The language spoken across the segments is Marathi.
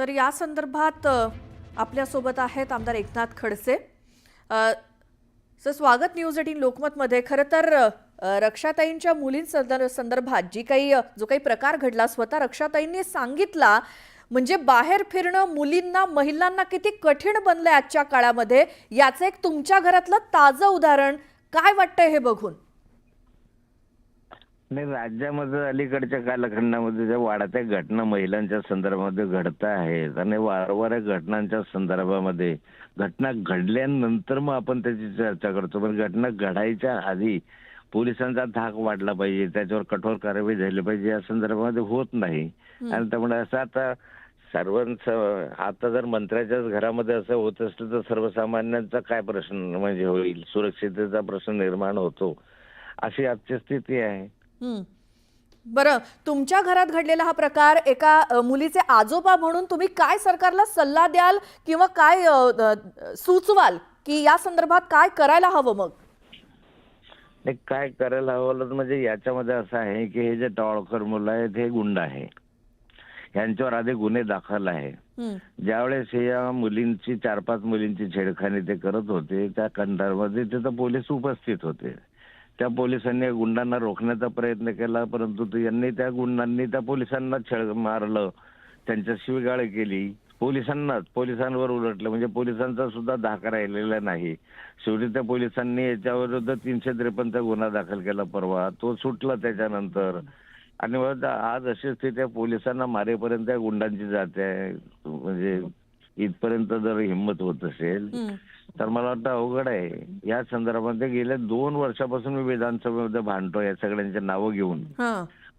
तर या संदर्भात आपल्यासोबत आहेत आमदार एकनाथ खडसे. सर स्वागत न्यूज एटीन लोकमतमध्ये. खरं तर रक्षाताईंच्या मुलींसंदर संदर्भात जी काही जो काही प्रकार घडला स्वतः रक्षाताईंनी सांगितला म्हणजे बाहेर फिरणं मुलींना महिलांना किती कठीण बनलं आजच्या काळामध्ये याचं एक तुमच्या घरातलं ताजं उदाहरण काय वाटतंय हे बघून? नाही राज्यामध्ये अलीकडच्या कालखंडामध्ये ज्या वाढत्या घटना महिलांच्या संदर्भामध्ये घडत आहेत आणि वारंवार या घटनांच्या संदर्भामध्ये घटना घडल्यानंतर मग आपण त्याची चर्चा करतो. पण घटना घडायच्या आधी पोलिसांचा धाक वाढला पाहिजे त्याच्यावर कठोर कारवाई झाली पाहिजे या संदर्भामध्ये होत नाही. आणि त्यामुळे असं आता सर्वांचं आता जर मंत्र्याच्याच घरामध्ये असं होत असलं तर सर्वसामान्यांचा काय प्रश्न म्हणजे होईल? सुरक्षिततेचा प्रश्न निर्माण होतो. अशी आजची स्थिती आहे. बरं तुमच्या घरात घडलेला हा प्रकार एका मुलीचे आजोबा म्हणून तुम्ही काय सरकारला सल्ला द्याल किंवा काय सुचवाल की या संदर्भात काय करायला हवं मग? नाही काय करायला हवं म्हणजे याच्यामध्ये असं आहे की हे जे टॉळकर मुलं आहेत हे गुंड आहे. यांच्यावर आधी गुन्हे दाखल आहे. ज्यावेळेस या मुलींची चार पाच मुलींची छेडखानी ते करत होते त्या कंधारमध्ये तिथं पोलीस उपस्थित होते. त्या पोलिसांनी गुंडांना रोखण्याचा प्रयत्न केला परंतु यांनी त्या गुंडांनी त्या पोलिसांना छळ मारलं त्यांच्या गाळ केली. पोलिसांनाच पोलिसांवर उलटलं म्हणजे पोलिसांचा सुद्धा धाका राहिलेला नाही. शेवटी त्या पोलिसांनी याच्याविरुद्ध तीनशे त्रेपन्नचा गुन्हा दाखल केला परवा. तो सुटला त्याच्यानंतर. आणि आज अशी स्थिती आहे पोलिसांना मारेपर्यंत गुंडांची जाते आहे. म्हणजे इथपर्यंत जर हिंमत होत असेल. तर मला वाटतं अवघड आहे या संदर्भामध्ये गेल्या दोन वर्षापासून मी विधानसभेमध्ये भांडतो या सगळ्यांची नावं घेऊन.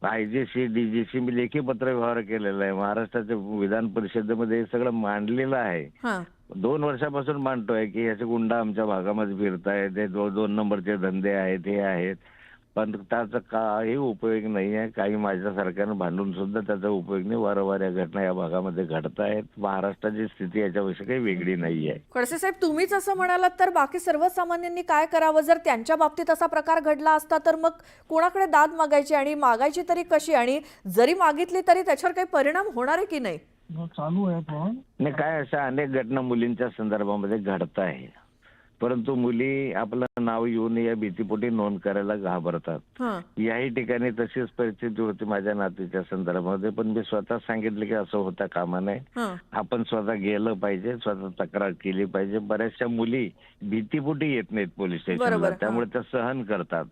आयजीसी डीजीसी मी लेखी पत्र व्यवहार केलेला आहे महाराष्ट्राच्या विधान परिषदेमध्ये हे सगळं मांडलेलं आहे हं. दोन वर्षापासून मांडतोय की याचे गुंडा आमच्या भागामध्ये फिरतायत हे दोन नंबरचे धंदे आहेत हे आहेत पण त्याचा काही उपयोग नाही आहे. काही माझ्या सरकारनं भांडून सुद्धा त्याचा उपयोग नाही. वारंवार या घटना या भागामध्ये घडत आहेत. महाराष्ट्राची स्थिती याच्यापेक्षा काही वेगळी नाही आहे. खडसे साहेब तुम्हीच असं म्हणालात तर बाकी सर्वसामान्यांनी काय करावं? जर त्यांच्या बाबतीत असा प्रकार घडला असता तर मग कोणाकडे दाद मागायची आणि मागायची तरी कशी? आणि जरी मागितली तरी त्याच्यावर काही परिणाम होणार आहे की नाही? जो चालू आहे पण. नाही काय अशा अनेक घटना मुलींच्या संदर्भामध्ये घडत आहे. परंतु मुली आपलं नाव येऊन या भीतीपोटी नोंद करायला घाबरतात हं. याही ठिकाणी तशीच परिस्थिती होती माझ्या नातीच्या संदर्भामध्ये पण मी स्वतः सांगितलं की असं होता कामा नये. आपण स्वतः गेलं पाहिजे स्वतः तक्रार केली पाहिजे बऱ्याचशा मुली भीतीपोटी येत नाहीत पोलीस स्टेशनला. त्यामुळे त्या सहन करतात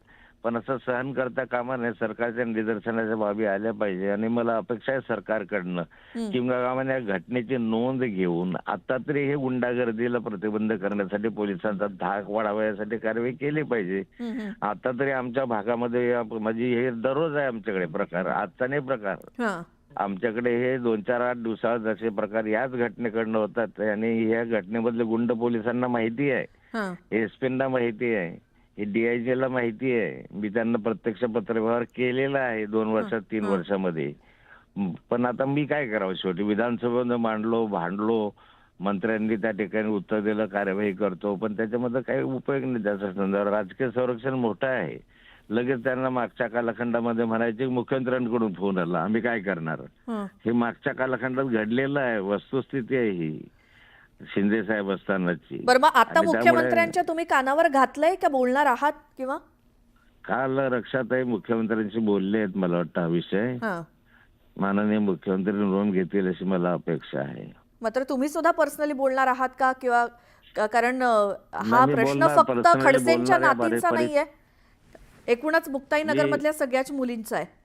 पण असं सहन करता कामा नये सरकारच्या निदर्शनाच्या बाबी आल्या पाहिजे आणि मला अपेक्षा आहे सरकारकडनं. किंवा गावाने या घटनेची नोंद घेऊन आता तरी हे गुंडागर्दीला प्रतिबंध करण्यासाठी पोलिसांचा धाक वाढावा यासाठी कारवाई केली पाहिजे. आता तरी आमच्या भागामध्ये म्हणजे हे दररोज आहे आमच्याकडे प्रकार आजचा नाही प्रकार. आमच्याकडे हे दोन चार आठ दिवसात जसे प्रकार याच घटनेकडनं होतात आणि या घटनेमधले गुंड पोलिसांना माहिती आहे हं. एसपींना माहिती आहे हे डीआयजी ला माहिती आहे. मी त्यांना प्रत्यक्ष पत्रव्यवहार केलेला आहे दोन वर्षात तीन. वर्षामध्ये. पण आता मी काय करावं शेवटी? विधानसभेमध्ये मांडलो भांडलो मंत्र्यांनी त्या ठिकाणी उत्तर दिलं कार्यवाही करतो पण त्याच्यामध्ये काही उपयोग नाही त्याच्या संदर्भात. राजकीय संरक्षण मोठं आहे. लगेच त्यांना मागच्या कालखंडामध्ये म्हणायचे मुख्यमंत्र्यांकडून फोन आला. आम्ही काय करणार. हे मागच्या कालखंडात घडलेलं आहे. वस्तुस्थिती आहे ही. शिंदे साहेब असतानाची. बरं मग आता आणि त्यामुळे- मुख्यमंत्र्यांच्या तुम्ही कानावर घातलंय का बोलणार आहात किंवा? काल रक्षाताई मुख्यमंत्र्यांशी बोलले आहेत मला वाटतं हा विषय. हं. माननीय मुख्यमंत्री नोंद घेतील अशी मला अपेक्षा आहे. मात्र तुम्ही सुद्धा पर्सनली बोलणार आहात का? किंवा का- कारण अ, हा नाही, मी प्रश्न बोलणार, फक्त personally खडसेंच्या बोलणार आहे, नातींचा नाहीये. एकूणच मुक्ताईनगर मी- मधल्या सगळ्याच मुलींचा आहे.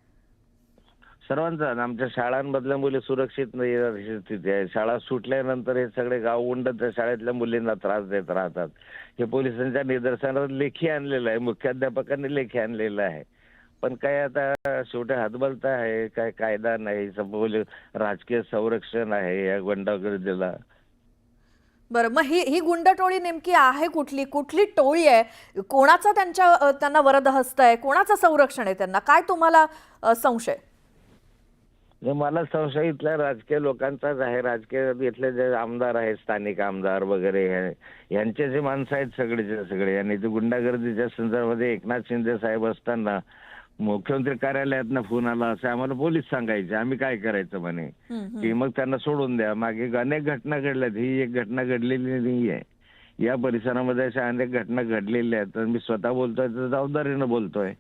सर्वांचा आणि आमच्या शाळांमधल्या मुली सुरक्षित नाही स्थिती आहे. शाळा सुटल्यानंतर हे सगळे गाव उंडत शाळेतल्या मुलींना त्रास देत राहतात. हे पोलिसांच्या निदर्शनावर लेखी आणलेलं आहे. मुख्याध्यापकांनी लेखी आणलेलं आहे. पण काय आता शेवटी हातबलता आहे. काय कायदा नाही. सपोज राजकीय संरक्षण आहे या गुंडागर्दीला. बरं मग ही ही गुंडटोळी नेमकी आहे कुठली? कुठली टोळी आहे? कोणाचा त्यांच्या त्यांना वरद हस्त आहे? कोणाचं संरक्षण आहे त्यांना? काय तुम्हाला संशय? मला संशय इथल्या राजकीय लोकांचाच आहे. राजकीय इथले जे आमदार आहेत स्थानिक आमदार वगैरे यांचे जे माणसं आहेत सगळेचे सगळे. आणि ते गुंडागर्दीच्या संदर्भामध्ये एकनाथ शिंदे साहेब असताना मुख्यमंत्री कार्यालयातनं फोन आला असं आम्हाला पोलीस सांगायचे. आम्ही काय करायचं म्हणे. की मग त्यांना सोडून द्या. मागे अनेक घटना घडल्यात. ही एक घटना घडलेली नाही आहे या परिसरामध्ये अशा अनेक घटना घडलेल्या आहेत. तर मी स्वतः बोलतोय तर जबाबदारीनं बोलतोय.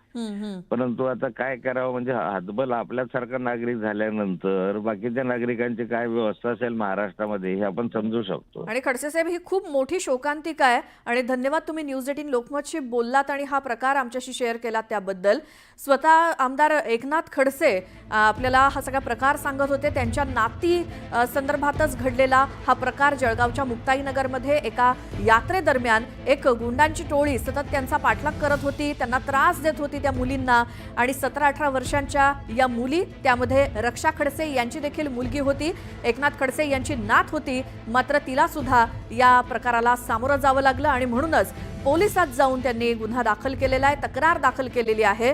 परंतु आता काय करावं? म्हणजे हातबल आपल्यासारखा नागरिक झाल्यानंतर बाकीच्या नागरिकांची काय व्यवस्था असेल महाराष्ट्रामध्ये हे आपण समजू शकतो. आणि खडसे साहेब ही खूप मोठी शोकांतिका आहे आणि धन्यवाद तुम्ही न्यूज एटीन लोकमतशी बोललात आणि हा प्रकार आमच्याशी शेअर केलात त्याबद्दल. स्वतः आमदार एकनाथ खडसे आपल्याला हा सगळा प्रकार सांगत होते. त्यांच्या नाती संदर्भातच घडलेला हा प्रकार जळगावच्या मुक्ताईनगरमध्ये एका यात्रेदरम्यान एक गुंडांची टोळी सतत त्यांचा पाठलाग करत होती त्यांना त्रास देत होती त्या मुलींना आणि सतरा अठरा वर्षांच्या या मुली त्यामध्ये रक्षा खडसे यांची देखील मुलगी होती. एकनाथ खडसे यांची नात होती मात्र तिला सुद्धा या प्रकाराला सामोरं जावं लागलं आणि म्हणूनच पोलिसात जाऊन त्यांनी गुन्हा दाखल केलेला आहे तक्रार दाखल केलेली आहे.